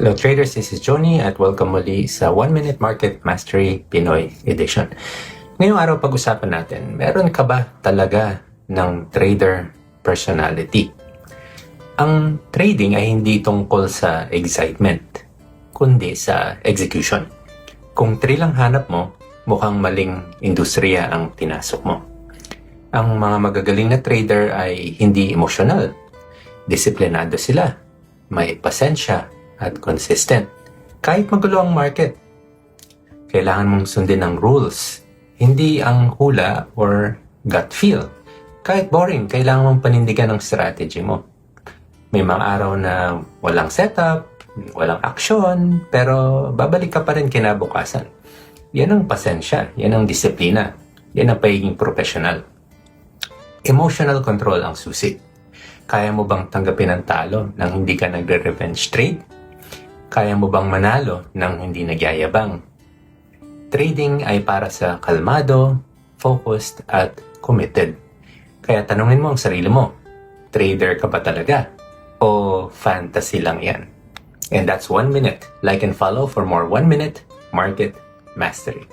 Hello traders, this is Johnny at welcome muli sa 1 Minute Market Mastery Pinoy Edition. Ngayong araw pag-usapan natin, meron ka ba talaga ng trader personality? Ang trading ay hindi tungkol sa excitement, kundi sa execution. Kung thrill ang hanap mo, mukhang maling industriya ang tinasok mo. Ang mga magagaling na trader ay hindi emosyonal. Disiplinado sila, may pasensya at consistent. Kahit magulo ang market, kailangan mong sundin ang rules, hindi ang hula or gut feel. Kahit boring, kailangan mong panindigan ang strategy mo. May mga araw na walang setup, walang aksyon, pero babalik ka pa rin kinabukasan. Yan ang pasensya, yan ang disiplina, yan ang pagiging professional. Emotional control ang susi. Kaya mo bang tanggapin ang talo nang hindi ka nagre-revenge trade? Kaya mo bang manalo nang hindi nagyayabang? Trading ay para sa kalmado, focused, at committed. Kaya tanungin mo ang sarili mo, trader ka ba talaga? O fantasy lang yan? And that's one minute. Like and follow for more one minute market mastery.